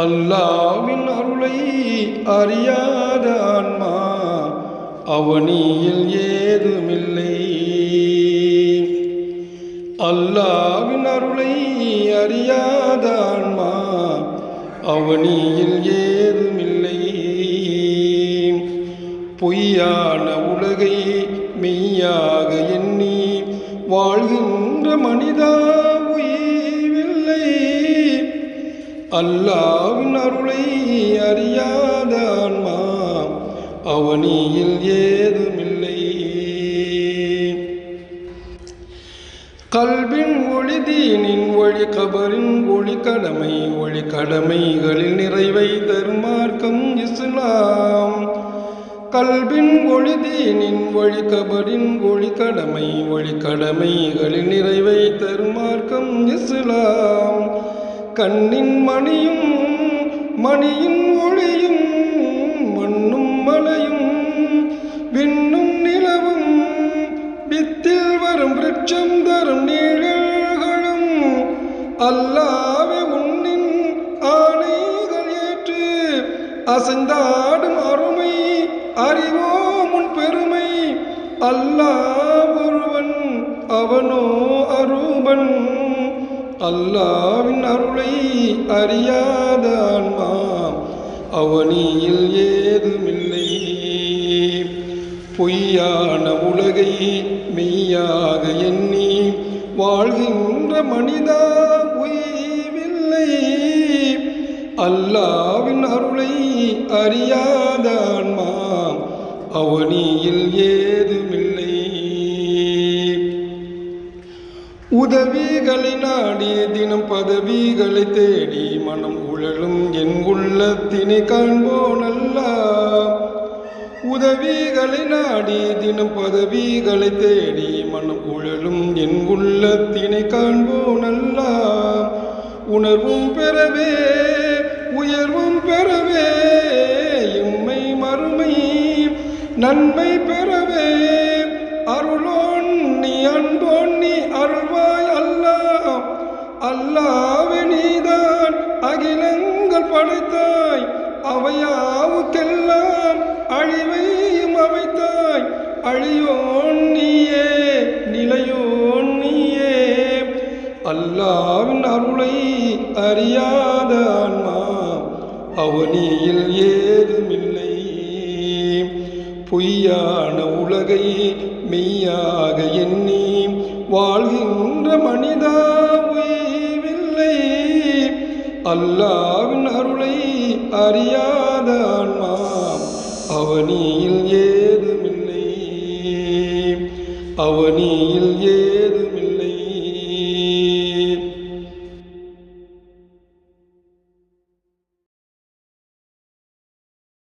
அல்லாவின் அருளை அறியாத ஆன்மா அவனியில் ஏதுமில்லை. அல்லாவின் அருளை அறியாத ஆன்மா அவனியில் ஏதுமில்லை. பொய்யான உலகை மெய்யாக எண்ணி வாழ்கின்ற மனிதா அல்லாவின் அருளை அறியாத ஆன்மா அவனியில் ஏதுமில்லை. கல்வின் ஒளி தீனின் ஒளி கபரின் ஒளி கடமை ஒளி கடமைகளில் நிறைவை தருமார்க்கம் இஸ்லாம். கல்வின் ஒளி தீனின் ஒளி கபரின் ஒளி கடமை ஒளி கடமைகளில் நிறைவை தரும் மார்க்கம் இஸ்லாம். கண்ணின் மணியும் மணியின் ஒளியும் மண்ணும் மலையும் விண்ணும் நிலவும் வித்தில் வரும் விருட்சம் தரும் நீழல்களும் அல்லாவே உன்னின் ஆணைகள் ஏற்று அசைந்தாடும் அருமை அறிவோம் உன் பெருமை அல்லா ஒருவன் அவனோ அரூபன் அல்லாவின் அருளை அறியாத ஆன்மா அவனியில் ஏதுமில்லை. பொய்யான உலகை மெய்யாக எண்ணி வாழ்கின்ற மனிதா உய்வில்லை. அல்லாவின் அருளை அறியாத ஆன்மா அவனியில் ஏ உதவிகளை நாடி தினம் பதவிகளை தேடி மனம் உழலும் என் உள்ளத்தினை காண்போனல்லா. உதவிகளை நாடி தினம் பதவிகளை தேடி மனம் உழலும் என் உள்ளத்தினை காண்போனல்லா. உணர்வும் பெறவே உயர்வும் பெறவே இம்மை மறுமை நன்மை பெறவே படைத்தாய் அவையாவுக்கெல்லாம் அழிவையும் அமைத்தாய் அழியோன் நீயே நிலையோன் நீயே. அல்லாவின் அருளை அறியாத ஆன்மா அவனியில் ஏதுமில்லை. பொய்யான உலகை மெய்யாக அல்லாவின் அருளை அறியாத ஆன்மாம் அவனியில் ஏதுமில்லை. அவனியில்